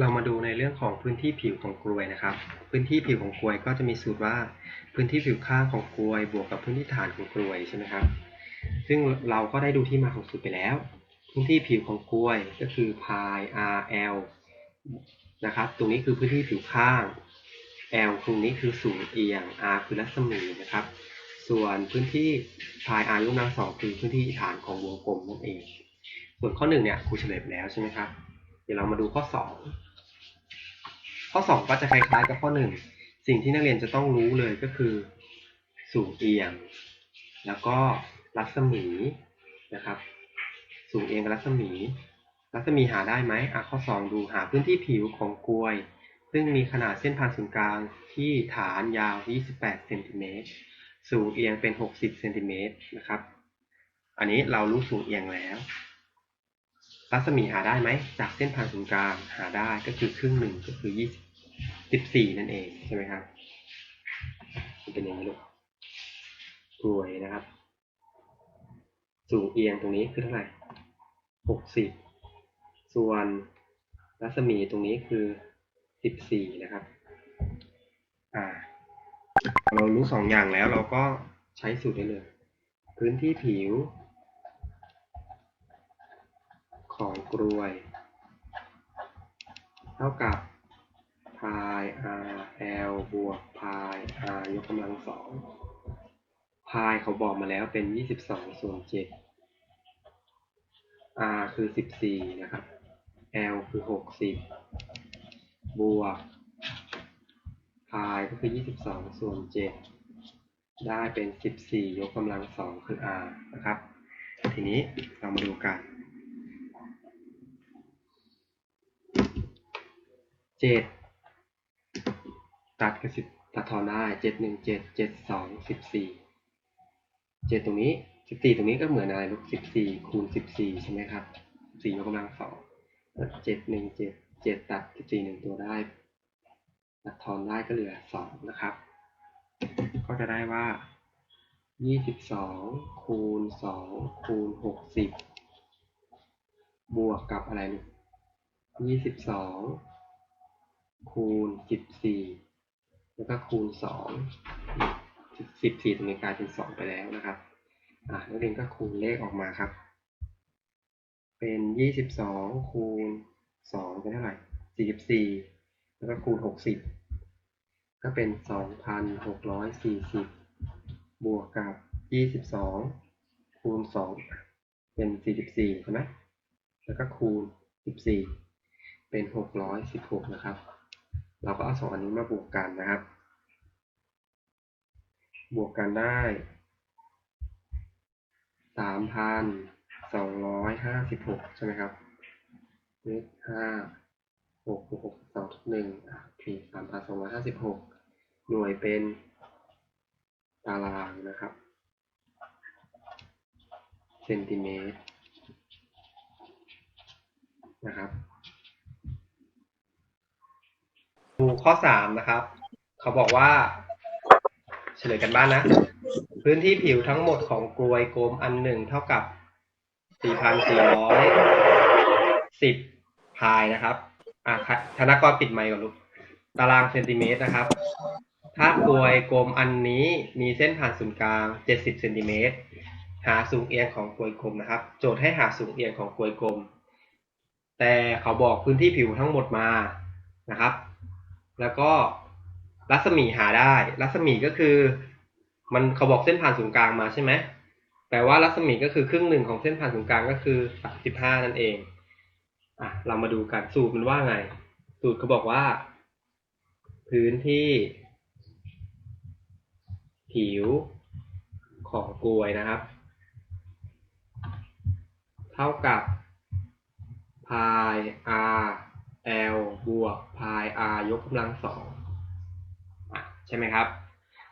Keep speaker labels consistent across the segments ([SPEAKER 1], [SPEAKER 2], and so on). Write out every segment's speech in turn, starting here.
[SPEAKER 1] เรามาดูในเรื่องของพื้นที่ผิวของกลวยนะครับ พื้นที่ผิวของกลวยก็จะมีสูตรว่าพื้นที่ผิวข้างของกลวย บวกกับพื้นที่ฐานของกลวยใช่ไหมครับ ซึ่งเราก็ได้ดูที่มาของสูตรไปแล้ว พื้นที่ผิวของกลวยก็คือ pi rl นะครับ ตรงนี้คือพื้นที่ผิวข้าง l ตรงนี้คือสูงเอียง r คือรัศมีนะครับ ส่วนพื้นที่ pi r ยกกำลังสองคือพื้นที่ฐานของวงกลมนั่นเอง ส่วนข้อหนึ่งเนี่ยครูเฉลยไปแล้วใช่ไหมครับ เดี๋ยวเรามาดูข้อสอง ข้อ 2 ก็จะคล้ายๆกับข้อ 1 สิ่งที่นักเรียนจะต้องรู้เลยก็คือ สูงเอียง แล้วก็รัศมีนะครับ สูงเอียงกับรัศมี รัศมีหาได้ไหมอะข้อ 2 ดูหาพื้นที่ผิวของกลวย ซึ่งมีขนาดเส้นผ่านศูนย์กลางที่ฐานยาว 28เซนติเมตรสูงเอียงเป็น 60เซนติเมตรนะครับ อันนี้เรารู้สูงเอียงแล้ว รัศมีหาได้ไหม จากเส้นผ่านศูนย์กลางหาได้ก็คือครึ่งหนึ่งก็คือยี่ สิบสี่นั่นเองใช่ไหมครับเป็นอย่างนี้ลูกกลวยนะครับ สูงเอียงตรงนี้คือเท่าไหร่หกสิบส่วนรัศมีตรงนี้คือสิบสี่นะครับ อ่า เรารู้สองอย่างแล้วเราก็ใช้สูตรได้เลย พื้นที่ผิว ของกลวย เท่ากับ pi r l บวก pi r ยกกำลังสอง pi เขาบอกมาแล้วเป็น 22 ส่วน 7 r คือ 14 นะครับ l คือ 60 บวก pi ก็คือ 22 ส่วน 7 ได้เป็น 14 ยกกำลังสองคือ r นะครับ ทีนี้เรามาดูกันเจ็ด ตัดกับสิบตัดทอนได้เจ็ดหนึ่งเจ็ดเจ็ดสองสิบสี่เจ็ดตรงนี้สิบสี่ตรงนี้ก็เหมือนอะไรลูกสิบสี่คูณสิบสี่ใช่ไหมครับสี่ยกกำลังสองเจ็ดหนึ่งเจ็ดเจ็ดตัดสิบสี่หนึ่งตัวได้ ตัดทอนได้ก็เหลือสองนะครับ ก็จะได้ว่ายี่สิบสองคูณสองคูณหกสิบบวกกับอะไรลูกยี่สิบสองคูณสิบสี่ แล้วก็คูณสองสิบสี่ตรงนี้กลายเป็นสองไปแล้วนะครับอะนักเรียนก็คูณเลขออกมาครับ เป็นยี่สิบสองคูณสองเป็นเท่าไหร่สี่สิบสี่แล้วก็คูณหกสิบก็เป็นสองพันหกร้อยสี่สิบบวกกับยี่สิบสองคูณสองเป็นสี่สิบสี่ใช่ไหมแล้วก็คูณสิบสี่เป็นหกร้อยสิบหกนะครับ เราก็เอาสองอันนี้มาบวกกันนะครับ บวกกันได้สามพันสองร้อยห้าสิบหกใช่ไหมครับเลขห้าหกหกสองหนึ่งอ่สามพันสองร้อยห้าสิบหกหน่วยเป็นตารางนะครับ เซนติเมตรนะครับ ดูข้อสามนะครับ เขาบอกว่า เฉลยกันบ้านนะ พื้นที่ผิวทั้งหมดของกลวยกลมอันหนึ่งเท่ากับ 4,410พายนะครับอะธนกรปิดไมค์ก่อนลูกตารางเซนติเมตรนะครับถ้ากลวยกลมอันนี้มีเส้นผ่านศูนย์กลาง 70เซนติเมตรหาสูงเอียงของกลวยกลมนะครับ โจทย์ให้หาสูงเอียงของกลวยกลม แต่เขาบอกพื้นที่ผิวทั้งหมดมานะครับ แล้วก็รัศมีหาได้ รัศมีก็คือ มันเขาบอกเส้นผ่านศูนย์กลางมาใช่ไหมแปลว่ารัศมีก็คือครึ่งหนึ่งของเส้นผ่านศูนย์กลางก็คือ35นั่นเองอะเรามาดูกันสูตรมันว่าไง สูตรเขาบอกว่า พื้นที่ ผิวของกลวยนะครับ เท่ากับ pi r l บวก pi r ยกกำลังสองใช่ไหมครับ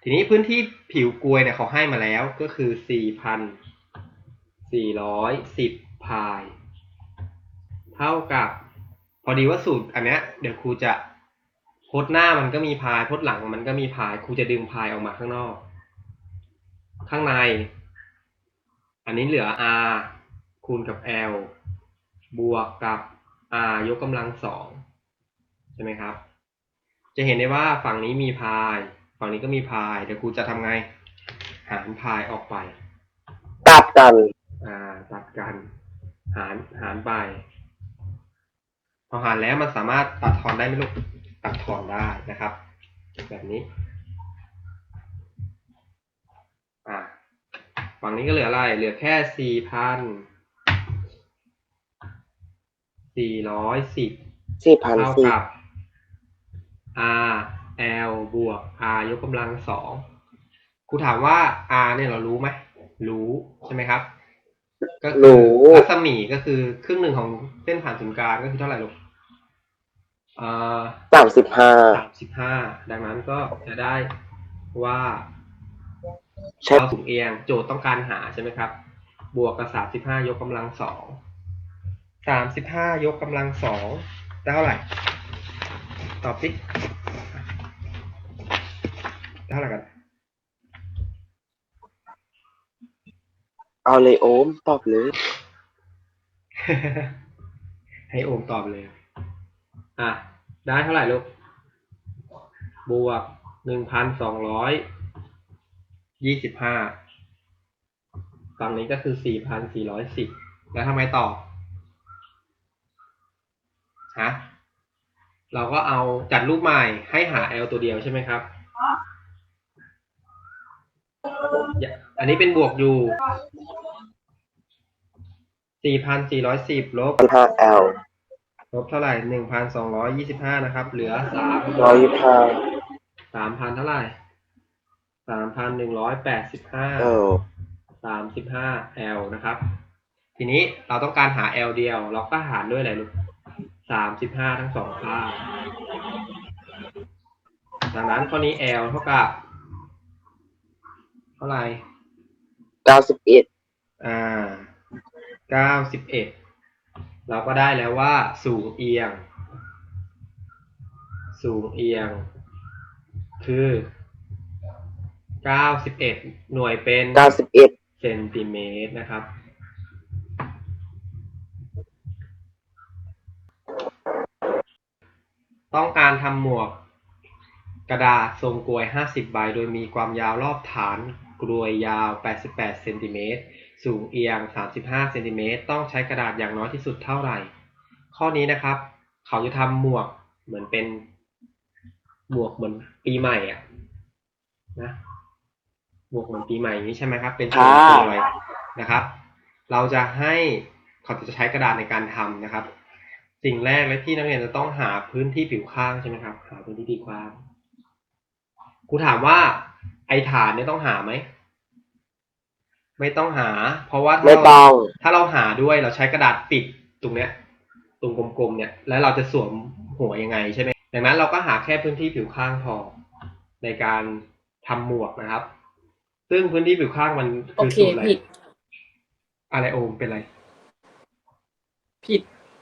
[SPEAKER 1] ทีนี้พื้นที่ผิวกลวยเนี่ยเขาให้มาแล้วก็คือ 4,410พายเท่ากับ พอดีว่าสูตรอันเนี้ยเดี๋ยวครูจะพจน์หน้ามันก็มีพายพจน์หลังมันก็มีพายครูจะดึงพายออกมาข้างนอก ข้างใน อันนี้เหลือ r คูณกับ l บวกกับ r ยกกำลังสองใช่ไหมครับ จะเห็นได้ว่าฝั่งนี้มีพายฝั่งนี้ก็มีพายเดี๋ยวครูจะทำไง หารพายออกไป
[SPEAKER 2] ตัดกัน
[SPEAKER 1] อ่าตัดกัน หารหารไปพอหารแล้วมันสามารถตัดทอนได้ไหมลูกตัดทอนได้นะครับ แบบนี้ อ่าฝั่งนี้ก็เหลืออะไร เหลือแค่สี่พัน สี่ร้อยสิบ
[SPEAKER 2] สี่พัน
[SPEAKER 1] เท่า
[SPEAKER 2] สี่
[SPEAKER 1] กับ r l บวก r ยกกำลังสองครูถามว่า r เนี่ยเรารู้ไหมรู้ใช่ไหมครับ ก็คื
[SPEAKER 2] รู้
[SPEAKER 1] รัศมีก็คือครึ่งหนึ่งของเส้นผ่านศูนย์กลางก็คือเท่าไหร่ลูกเอ่อ
[SPEAKER 2] สามสิบห้า
[SPEAKER 1] สามสิบห้าดังนั้นก็จะได้ว่า
[SPEAKER 2] ใช่
[SPEAKER 1] เราสูงเอียงโจทย์ต้องการหาใช่ไหมครับ บวกกับสามสิบห้ายกกำลังสอง สามสิบห้ายกกำลังสองได้เท่าไหร่ตอบสิได้เท่าไหร่กัน
[SPEAKER 2] เอาเลยโอมตอบเลย
[SPEAKER 1] ให้โอมตอบเลย อะ ได้เท่าไหร่ลูก บวกหนึ่งพันสองร้อยยี่สิบห้าฝั่งนี้ก็คือสี่พันสี่ร้อยสิบแล้วทำไมต่อ ฮะเราก็เอาจัดรูปใหม่ให้หา L ตัวเดียวใช่ไหมครับอย่าอันนี้เป็นบวกอยู่สี่พันสี่ร้อยสิบลบ
[SPEAKER 2] พันห้าแอล
[SPEAKER 1] ลบเท่าไหร่หนึ่งพันสองร้อยยี่สิบห้านะครับเหลือสาม
[SPEAKER 2] ร้อยยี่สิบห้า
[SPEAKER 1] สามพันเท่าไหร่สามพันหนึ่งร้อยแปดสิบห้า
[SPEAKER 2] เออ
[SPEAKER 1] สามสิบห้า L นะครับ ทีนี้เราต้องการหา L เดียว เราก็หารด้วยอะไรลูก สามสิบห้าทั้งสองข้างดังนั้นข้อนี้ L เท่ากับ เท่าไหร่
[SPEAKER 2] เก้าสิบเอ็ด
[SPEAKER 1] อ่าเก้าสิบเอ็ดเราก็ได้แล้วว่า สูงเอียง สูงเอียง คือเก้าสิบเอ็ดหน่วยเป็น
[SPEAKER 2] เก้าสิบเอ็ด
[SPEAKER 1] เซนติเมตรนะครับ ต้องการทำหมวกกระดาษทรงกลวย 50 ใบ โดยมีความยาวรอบฐานกลวยยาว 88 เซนติเมตร สูงเอียง 35 เซนติเมตร ต้องใช้กระดาษอย่างน้อยที่สุดเท่าไหร่ ข้อนี้นะครับ เขาจะทำหมวกเหมือนเป็นหมวกเหมือนปีใหม่อะนะหมวกเหมือนปีใหม่อย่างนี้ใช่ไหมครับ เป็นทรงกลวยนะครับ เราจะให้เขาจะใช้กระดาษในการทำนะครับ สิ่งแรกเลยที่นักเรียนจะต้องหาพื้นที่ผิวข้างใช่ไหมครับ หาพื้นที่ผิวข้างครูถามว่า ไอ้ฐานเนี่ยต้องหาไหมไม่ต้องหา เพราะว่าถ้า
[SPEAKER 2] ไม่
[SPEAKER 1] เรา
[SPEAKER 2] ต้อง
[SPEAKER 1] ถ้าเราหาด้วยเราใช้กระดาษปิดตรงเนี้ย ตรงกลมๆเนี่ย แล้วเราจะสวมหัวยังไงใช่ไหมดังนั้นเราก็หาแค่พื้นที่ผิวข้างพอในการทำหมวกนะครับ ซึ่งพื้นที่ผิวข้างมัน
[SPEAKER 3] โอ
[SPEAKER 1] คือ
[SPEAKER 3] เค
[SPEAKER 1] สูตรอะไร
[SPEAKER 3] ผิด
[SPEAKER 1] อะไรโอมเป็นไร
[SPEAKER 3] ผิด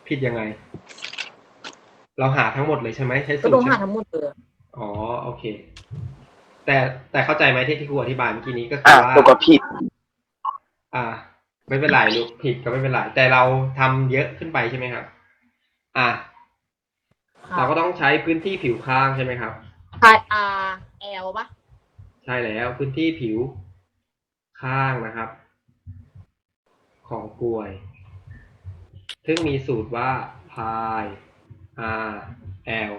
[SPEAKER 1] ผิดยังไง เราหาทั้งหมดเลยใช่ไหมใช้
[SPEAKER 3] ก็
[SPEAKER 1] สูต
[SPEAKER 3] ต้อ
[SPEAKER 1] รงใช่
[SPEAKER 3] หา
[SPEAKER 1] ไหม
[SPEAKER 3] ทั้งหมดเลย
[SPEAKER 1] อ๋อโอเค แต่แต่เข้าใจไหมที่ที่ครูอธิบายเมื่อกี้นี้ก็คื
[SPEAKER 2] อะ
[SPEAKER 1] อว่า
[SPEAKER 2] ตัวก็ผิด
[SPEAKER 1] อ่า ไม่เป็นไรลูกผิดก็ไม่เป็นไรแต่เราทำเยอะขึ้นไปใช่ไหมครับ อะ
[SPEAKER 3] ค่ะ
[SPEAKER 1] เราก็ต้องใช้พื้นที่ผิวข้างใช่ไหมครับ
[SPEAKER 3] พาย R L ปะ
[SPEAKER 1] ใช่แล้วพื้นที่ผิวข้างนะครับ ของกลวย ซึ่งมีสูตรว่า pi r l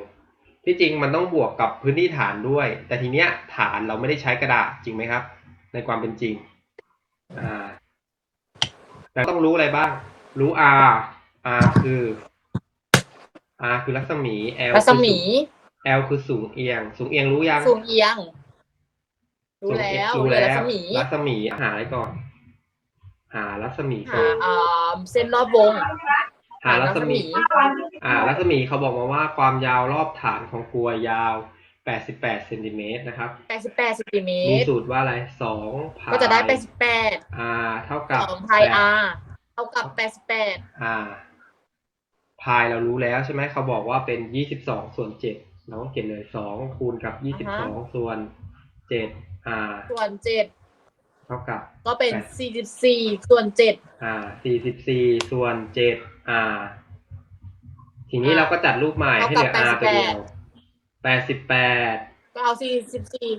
[SPEAKER 1] ที่จริงมันต้องบวกกับพื้นที่ฐานด้วย แต่ทีเนี้ยฐานเราไม่ได้ใช้กระดาษจริงไหมครับ ในความเป็นจริงอ่าแต่ต้องรู้อะไรบ้าง รู้ r r คือ r คือรัศมี l
[SPEAKER 3] รัศมี
[SPEAKER 1] คือ l คือสูงเอียง สูงเอียงรู้ยัง
[SPEAKER 3] สูงเอียง รู้
[SPEAKER 1] สูง
[SPEAKER 3] แล้
[SPEAKER 1] เอียง
[SPEAKER 3] ว
[SPEAKER 1] รู้
[SPEAKER 3] เหลือ
[SPEAKER 1] แล้
[SPEAKER 3] รั
[SPEAKER 1] ว
[SPEAKER 3] ศมี
[SPEAKER 1] รัศมีหาอะไรก่อน หารัศมีก่
[SPEAKER 3] หา
[SPEAKER 1] อน
[SPEAKER 3] อ่า เส้นรอบวง
[SPEAKER 1] หารัศมี อ่า รัศมีเขาบอกมาว่าความยาวรอบฐานของกลวยยาว 88เซนติเมตรนะครับ
[SPEAKER 3] 88เซนติเม
[SPEAKER 1] มี
[SPEAKER 3] ตร
[SPEAKER 1] สูตรว่าอะไรสองพาย
[SPEAKER 3] ก็จะได้
[SPEAKER 1] r เท่ากับ
[SPEAKER 3] 88 2พาย
[SPEAKER 1] แปด
[SPEAKER 3] R เท่ากับ 88
[SPEAKER 1] อ่า พายเรารู้แล้วใช่ไหมเขาบอกว่าเป็น 22 ส่วน 7 เราก็เขียนเลย 2 คูณกับ 22 ส่วน7อ่า
[SPEAKER 3] ส่วน 7
[SPEAKER 1] เท่ากับ
[SPEAKER 3] ก็เป็น
[SPEAKER 1] แปด
[SPEAKER 3] 44ส่วน7
[SPEAKER 1] อ่า44ส่วน7อ่าททีนี้เราก็จัดรูปใหม่ให้เหลือ
[SPEAKER 3] เท่า
[SPEAKER 1] r
[SPEAKER 3] กับ
[SPEAKER 1] ตัวเดียวแปดสิบแปด
[SPEAKER 3] ก็เอาสี่สิบสี่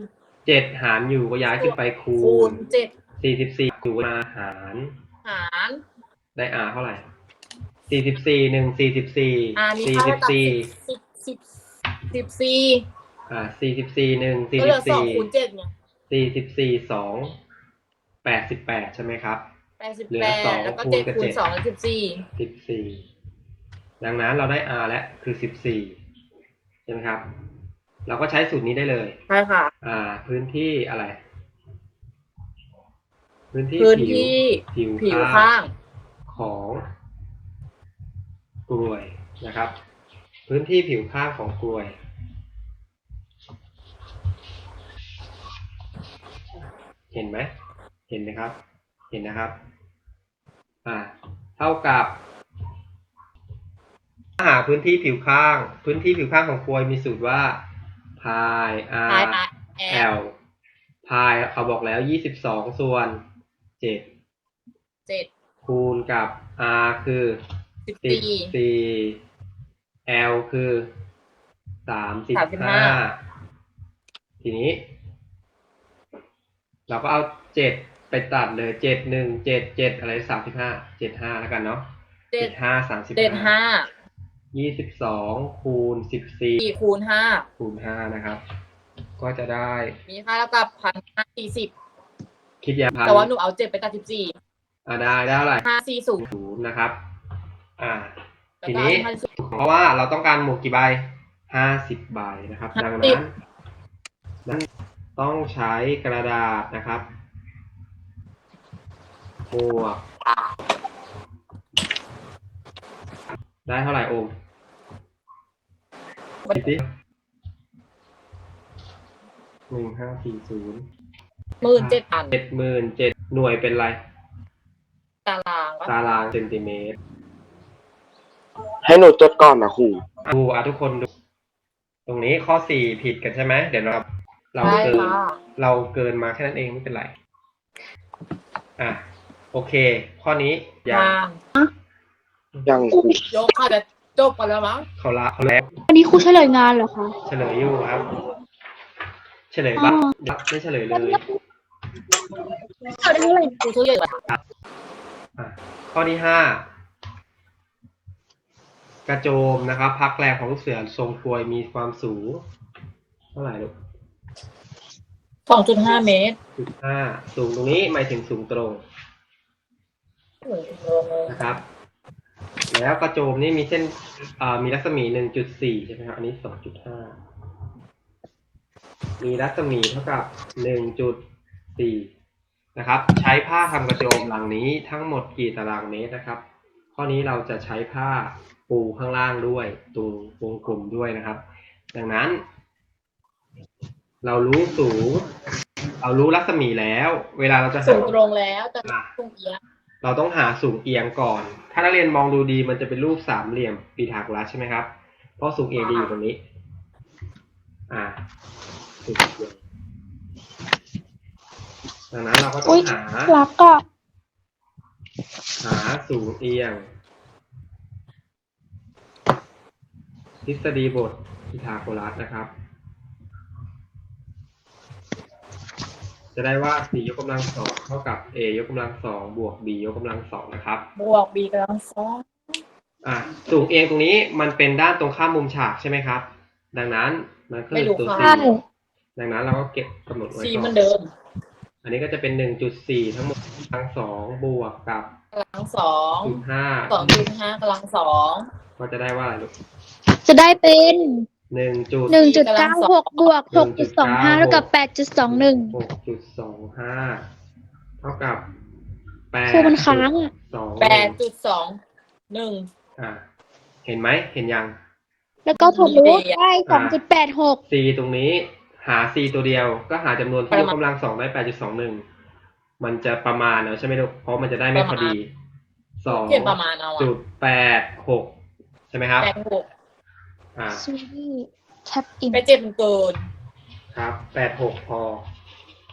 [SPEAKER 1] เจ็ดหารอยู่ก็ย้ายขึ้นไปคู
[SPEAKER 3] คู
[SPEAKER 1] ณ
[SPEAKER 3] ณเจ็ด
[SPEAKER 1] สี่สิบสี่คูณมาหาร
[SPEAKER 3] หาร
[SPEAKER 1] ได้ r เท่าไหร่สี่สิบสี่หนึ่งสี่สิบสี่
[SPEAKER 3] อ่ามี
[SPEAKER 1] สี่
[SPEAKER 3] ค่า
[SPEAKER 1] สิ
[SPEAKER 3] เท่า
[SPEAKER 1] บ
[SPEAKER 3] กับ
[SPEAKER 1] สี่
[SPEAKER 3] สิบสิบสิบสี่
[SPEAKER 1] อ่าสี่สิบสี่หนึ่งสี่
[SPEAKER 3] ก็เห
[SPEAKER 1] สิ
[SPEAKER 3] ลื
[SPEAKER 1] บ
[SPEAKER 3] อสอง
[SPEAKER 1] สี่
[SPEAKER 3] คูณเจ็ดไง
[SPEAKER 1] สี่สิบสี่สอง แปดสิบแปดใช่ไหมครับ
[SPEAKER 3] แปดสิบ
[SPEAKER 1] เหลื
[SPEAKER 3] แป
[SPEAKER 1] อ
[SPEAKER 3] ด
[SPEAKER 1] สอง
[SPEAKER 3] แล้วก็
[SPEAKER 1] คูณ
[SPEAKER 3] เจ็ด
[SPEAKER 1] กับ
[SPEAKER 3] คู
[SPEAKER 1] เจ็
[SPEAKER 3] ณ
[SPEAKER 1] ด
[SPEAKER 3] สองแล้วสิบสี่
[SPEAKER 1] สิบสี่ดังนั้นเราได้ r แล้วคือสิบสี่ใช่ไหมครับ เราก็ใช้สูตรนี้ได้เลย
[SPEAKER 3] ใช่ค่ะ
[SPEAKER 1] อ่า พื้นที่อะไร พื้นที่
[SPEAKER 3] พื้น
[SPEAKER 1] ผิว
[SPEAKER 3] ที่
[SPEAKER 1] ผิว
[SPEAKER 3] ผิว
[SPEAKER 1] ข้า
[SPEAKER 3] ข้างง
[SPEAKER 1] ของกลวยนะครับ พื้นที่ผิวข้างของกลวย เห็นไหมเห็นไหมครับ เห็นนะครับ อ่า เท่ากับหาพื้นที่ผิวข้าง พื้นที่ผิวข้างของกลวยมีสูตรว่า pi
[SPEAKER 3] พาย
[SPEAKER 1] r
[SPEAKER 3] มาแอล
[SPEAKER 1] l พายเขาบอกแล้วยี่สิบสองส่วนเจ็ด
[SPEAKER 3] เจ็ด
[SPEAKER 1] คูณกับ r คือ
[SPEAKER 3] สิบ
[SPEAKER 1] สิบ
[SPEAKER 3] สี่
[SPEAKER 1] สี่ l คือสามสิบ
[SPEAKER 3] สามสิบ
[SPEAKER 1] ห้า
[SPEAKER 3] ห้า
[SPEAKER 1] ทีนี้ เราก็เอาเจ็ด ไปตัดเลยเจ็ดหนึ่งเจ็ดเจ็ดอะไรสามสิบห้าเจ็ดห้าแล้วกันเนาะ
[SPEAKER 3] เจ็
[SPEAKER 1] เจ็
[SPEAKER 3] ด
[SPEAKER 1] ดห้าสามสิบ
[SPEAKER 3] เจ็ดห้า
[SPEAKER 1] ยี่สิบสองคูณสิบสี่
[SPEAKER 3] สี่คูณห้า
[SPEAKER 1] คูณห้านะครับ ก็จะได้
[SPEAKER 3] มีค่าเท่ากับพันห้าสี่สิบ
[SPEAKER 1] คิดยาพัน
[SPEAKER 3] แต่ว่าหนูเอาเจ็ดไปตัดสิบสี่
[SPEAKER 1] อ่าได้ได้เท่าไหร่
[SPEAKER 3] ห้าสี่ศูนย์
[SPEAKER 1] ศูนย์นะครับ อ่า
[SPEAKER 3] แล้ว
[SPEAKER 1] ที
[SPEAKER 3] ก็
[SPEAKER 1] นี้
[SPEAKER 3] พันศูนย์
[SPEAKER 1] เพราะว่าเราต้องการหมวกกี่ใบห้าสิบใบนะครับ
[SPEAKER 3] ห้า
[SPEAKER 1] ดัง
[SPEAKER 3] สิ
[SPEAKER 1] นั้น
[SPEAKER 3] บ
[SPEAKER 1] นั้นต้องใช้กระดาษนะครับ หมวก ได้เท่าไหร่โอมคิดดิหนึ่งห้าสี่ศูนย์
[SPEAKER 3] หมื่นเจ็ดพัน
[SPEAKER 1] เจ็ดหมื่นเจ็ดหน่วยเป็นไร
[SPEAKER 3] ตารางก็
[SPEAKER 1] ตารางเซนติเมตร
[SPEAKER 2] ให้หนูจดก่อนนะครู
[SPEAKER 1] ดูอะทุกคนดู ตรงนี้ข้อสี่ผิดกันใช่ไหมเดี๋ยวเราเรา
[SPEAKER 3] ได้
[SPEAKER 1] เกิน
[SPEAKER 3] ค่ะ
[SPEAKER 1] เราเกินมาแค่นั้นเองไม่เป็นไร อะ โอเค ข้อนี้ยัง
[SPEAKER 3] ทาง
[SPEAKER 2] ยังครู
[SPEAKER 3] ยกเขาจะจบกันแล้วมั้ง
[SPEAKER 1] เขาละเขาแล้ว
[SPEAKER 4] อันนี้ครูเฉลยงานเหรอคะ
[SPEAKER 1] เฉลยอยู่ครับ เฉลยบ้าง
[SPEAKER 4] อ๋อ
[SPEAKER 1] ไม่เฉลยเลย
[SPEAKER 4] เอาได้เท่าไหร่
[SPEAKER 3] ครูช่วยเยอะ
[SPEAKER 1] อะข้อที่ห้ากระโจมนะครับ พักแรกของลูกเสือทรงกลวยมีความสูง เท่าไหร่ลูก
[SPEAKER 3] สองจุดห้าเมตร
[SPEAKER 1] จุดห้าสูงตรงนี้หมายถึงสูงตรง นะครับ แล้วกระโจมนี่มีเส้นอ่ามีรัศมีหนึ่งจุดสี่ใช่ไหมครับ อันนี้สองจุดห้า มีรัศมีเท่ากับหนึ่งจุดสี่นะครับ ใช้ผ้าทำกระโจมหลังนี้ทั้งหมดกี่ตารางเมตรนะครับ ข้อนี้เราจะใช้ผ้าปูข้างล่างด้วยตรงวงกลมด้วยนะครับ ดังนั้น เรารู้สูง เรารู้รัศมีแล้ว เวลาเราจะ
[SPEAKER 3] สู
[SPEAKER 1] หา
[SPEAKER 3] งตรงแล้วแต่ตรงเอียง
[SPEAKER 1] เราต้องหาสูงเอียงก่อน ถ้านักเรียนมองดูดีมันจะเป็นรูปสามเหลี่ยมปีทาโกรัสใช่ไหมครับ เพราะสูงเอียงดีอยู่ตรงนี้ อ่าสูงเอียงดังนั้นเราก็ต้อ
[SPEAKER 4] อุ้
[SPEAKER 1] ง
[SPEAKER 4] ย
[SPEAKER 1] หา
[SPEAKER 4] รักอะ
[SPEAKER 1] หาสูงเอียง ทฤษฎีบทพีทาโกรัสนะครับ จะได้ว่า c ยกกำลังสองเท่ากับ a ยกกำลังสองบวก b ยกกำลังสองนะครับ
[SPEAKER 3] บวกบีกำลังสอง
[SPEAKER 1] อะสูงเอียงตรงนี้มันเป็นด้านตรงข้ามมุมฉากใช่ไหมครับ ดังนั้นมันคือตัว c
[SPEAKER 4] ใช่
[SPEAKER 1] ดังนั้นเราก็เก็บกำหนดไว้
[SPEAKER 3] สี
[SPEAKER 1] ก่
[SPEAKER 3] เห
[SPEAKER 1] อ
[SPEAKER 3] มันนเดิม
[SPEAKER 1] อันนี้ก็จะเป็นหนึ่งจุดสี่ทั้งหมดกำลังสองบวกกับ
[SPEAKER 3] กำลังสอง
[SPEAKER 1] จุดห้า
[SPEAKER 3] สองจุดห้ากำลังสอง
[SPEAKER 1] ก็จะได้ว่าอะไรลูก
[SPEAKER 4] จะได้เป็น
[SPEAKER 1] หนึ่งจุด
[SPEAKER 4] หนึ่งจุดเก้าหกบวกหกจุดสองห้าเท่ากับแปดจุดสองหนึ่ง
[SPEAKER 1] หกจุดสองห้าเท่ากับแปด
[SPEAKER 4] ครูมันค้างอะ
[SPEAKER 1] สอง
[SPEAKER 3] แปดจุดสองหนึ่ง
[SPEAKER 1] อะเห็นไหมเห็นยัง
[SPEAKER 4] แล้วก็ทะลุได้สองจุดแปดหก
[SPEAKER 1] c ตรงนี้หา c ตัวเดียว ก็หาจำนวนที่ยกกำลังสองได้แปดจุดสองหนึ่งมันจะประมาณเอาใช่ไหมลูกเพราะมันจะได้ไม่พอดีสอง
[SPEAKER 3] เขียนประมาณเอาอะ
[SPEAKER 1] จุดแปดหกใช่ไหมครับ
[SPEAKER 3] แปดหก
[SPEAKER 1] อ่า
[SPEAKER 4] ซีรีส์แท็บอิน
[SPEAKER 3] ไปเจ็ดมันเกิน
[SPEAKER 1] ครับแปดหกพอ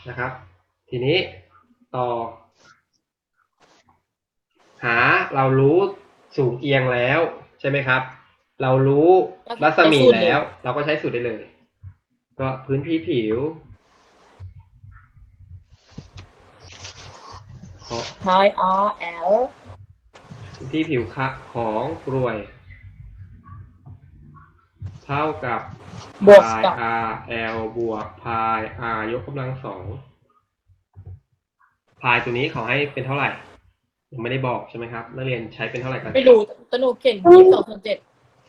[SPEAKER 1] นะครับ ทีนี้ต่อ หาเรารู้สูงเอียงแล้วใช่ไหมครับ เรารู้รัศมี
[SPEAKER 3] ใช้สูตรเลย
[SPEAKER 1] แล้ว เราก็ใช้สูตรได้เลย ก็พื้นที่ผิวของ
[SPEAKER 3] ไทย R L
[SPEAKER 1] พื้นที่ผิวคะของกรวย เท่ากับบ
[SPEAKER 3] วก
[SPEAKER 1] พาย
[SPEAKER 3] กับ
[SPEAKER 1] R L บวกพาย R ยกกำลังสองพายตัวนี้เขาให้เป็นเท่าไหร่ยังไม่ได้บอกใช่ไหมครับนักเรียนใช้เป็นเท่าไหร่กัน
[SPEAKER 3] ไม่รู้แตหนูเขียนยี่สิบสองส่วนเจ็ด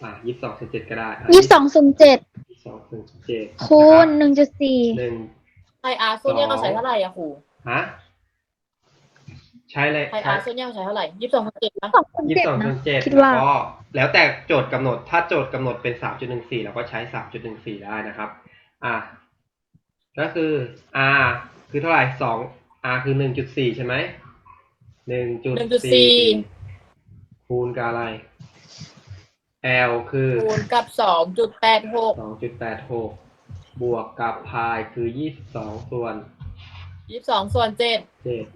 [SPEAKER 1] อะยี่สิบสองส่วนเจ็ดก็ได้
[SPEAKER 4] ยี่สิบสองส่วนเจ็ด
[SPEAKER 1] ยี่สิบสองส่วนเจ็ด
[SPEAKER 4] คูณหนึ่งจุดสี่
[SPEAKER 1] หนึ่ง
[SPEAKER 3] ไทย R ส่วนใหญ่เขาใช้เท่าไหร่อะครู
[SPEAKER 1] ฮะ ใช้เลย
[SPEAKER 3] ไทย R ส่วนใหญ่เขาใช้เท่าไหร่ยี่สิบสองส่วนเจ็ดนะ
[SPEAKER 4] สองส่วน
[SPEAKER 1] ยี่
[SPEAKER 4] เจ็
[SPEAKER 1] สิ
[SPEAKER 4] ด
[SPEAKER 1] บสอง
[SPEAKER 4] นะ
[SPEAKER 1] ส่วนเจ็ด
[SPEAKER 4] คิด
[SPEAKER 1] แล้ว
[SPEAKER 4] ว่า
[SPEAKER 1] ก็แล้วแต่โจทย์กำหนดถ้าโจทย์กำหนดเป็นสามจุดหนึ่งสี่เราก็ใช้สามจุดหนึ่งสี่ได้นะครับ อะก็คือ R คือเท่าไหร่สอง R คือหนึ่งจุดสี่ใช่ไหมหนึ่งจุด
[SPEAKER 3] 1.4
[SPEAKER 1] สี่คูณกับอะไร L คือ
[SPEAKER 3] คูณกับสองจุดแปดหก
[SPEAKER 1] สองจุดแปดหกบวกกับพายคือยี่สิบสองส่วน
[SPEAKER 3] ยี่สิบสองส่วนเจ็ด
[SPEAKER 1] เจ็ด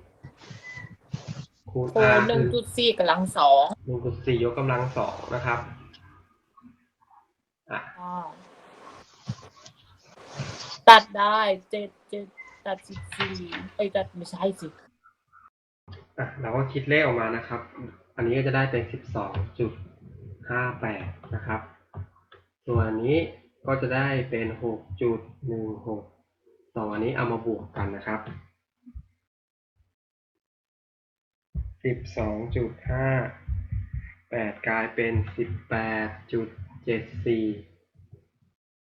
[SPEAKER 1] คูณ
[SPEAKER 3] คู
[SPEAKER 1] R
[SPEAKER 3] ณหนึ่ง
[SPEAKER 1] คือ
[SPEAKER 3] จุดสี่กำลังสอง
[SPEAKER 1] หนึ่งจุดสี่ยกกำลังสองนะครับอะ
[SPEAKER 3] อ่าตัดได้เจ็ดเจ็ดตัดสิบสี่ไอ้ยตัดไม่ใช่สิ
[SPEAKER 1] อะเราก็คิดเลขออกมานะครับ อันนี้ก็จะได้เป็นสิบสองจุดห้าแปดนะครับ ส่วนอันนี้ก็จะได้เป็นหกจุดหนึ่งหกสองอันนี้เอามาบวกกันนะครับ สิบสองจุดห้าแปดกลายเป็นสิบแปดจุดเจ็ดสี่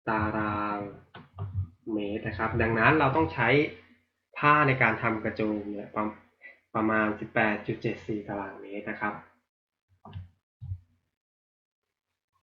[SPEAKER 1] ตารางเมตรนะครับ ดังนั้นเราต้องใช้ผ้าในการทำกระโจมเนี่ยประประมาณ 18.74 ตารางเมตรนะครับ